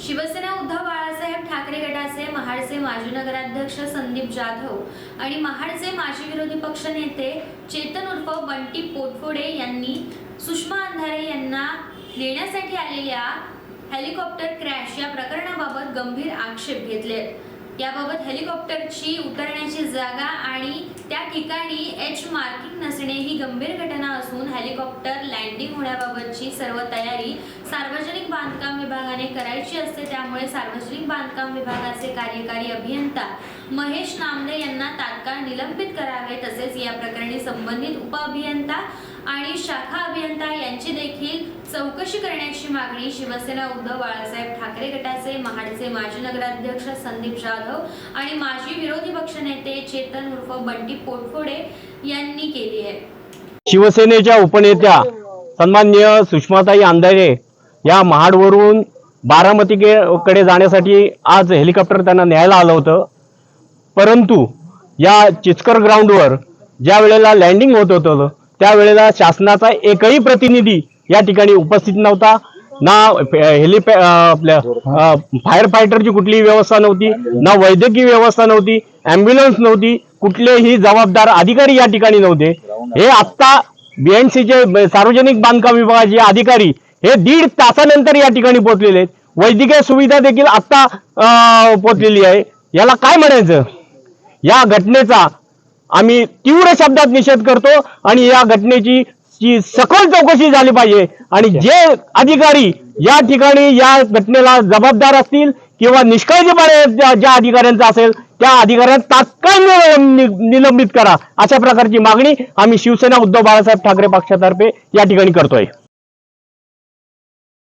शिवसेना उद्धव बाळासाहेब ठाकरे गटाचे महाडचे माजी नगराध्यक्ष संदीप जाधव आणि महाडचे माजी विरोधी पक्ष नेते चेतन उर्फ बंटी पोटफोडे यांनी सुषमा अंधारे यांना देण्यासाठी आलेल्या हेलिकॉप्टर क्रॅश या प्रकरणाबाबत गंभीर आक्षेप घेतले याबाबत हेलिकॉप्टरची उतरण्याची जागा आणि त्या ठिकाणी एच मार्किंग नसणे ही गंभीर घटना असून हेलिकॉप्टर लँडिंग होण्याबाबतची सर्व तयारी सार्वजनिक बांधकाम विभागाने करायची असते त्यामुळे सार्वजनिक बांधकाम विभागाचे कार्यकारी अभियंता महेश नामले यांना तात्काळ निलंबित करावे तसेच या प्रकरणी संबंधित उपअभियंता आणि शाखा अभियंता यांची देखील चौकशी करण्याची मागणी शिवसेना उद्धव बाळासाहेब ठाकरे गटाचे महाडचे माजी नगराध्यक्ष संदीप जाधव आणि माजी विरोधी पक्षनेते चेतन उर्फ बंटी पोटफोडे यांनी केली आहे. शिवसेनेच्या उपनेत्या सन्मान्य सुषमाताई अंधारे या महाडवरून बारामतीकडे जाण्यासाठी आज हेलिकॉप्टर त्यांना न्यायला आलं होतं. परंतु या चिचकर ग्राउंडवर ज्या वेळेला लँडिंग होत होतं त्यावेळेला शासनाचा एकही प्रतिनिधी या ठिकाणी उपस्थित नव्हता. ना हेलिपॅ आपल्या फायर फायटरची कुठलीही व्यवस्था नव्हती ना वैद्यकीय व्यवस्था नव्हती ॲम्ब्युलन्स नव्हती कुठलेही जबाबदार अधिकारी या ठिकाणी नव्हते. हे आत्ता बीएनसीचे सार्वजनिक बांधकाम विभागाचे अधिकारी हे दीड तासानंतर या ठिकाणी पोहोचलेले आहेत. वैद्यकीय सुविधा देखील आत्ता पोहोचलेली आहे. याला काय म्हणायचं? या घटनेचा आम्ही तीव्र शब्दात निषेध करतो आणि या घटनेची सखोल चौकशी झाली पाहिजे. आणि जे अधिकारी या ठिकाणी या घटनेला जबाबदार असतील किंवा निष्काळजीपणे ज्या अधिकाऱ्यांचा असेल त्या अधिकाऱ्यांना तात्काळ निलंबित करा. अशा प्रकारची मागणी आम्ही शिवसेना उद्धव बाळासाहेब ठाकरे पक्षातर्फे या ठिकाणी करतोय.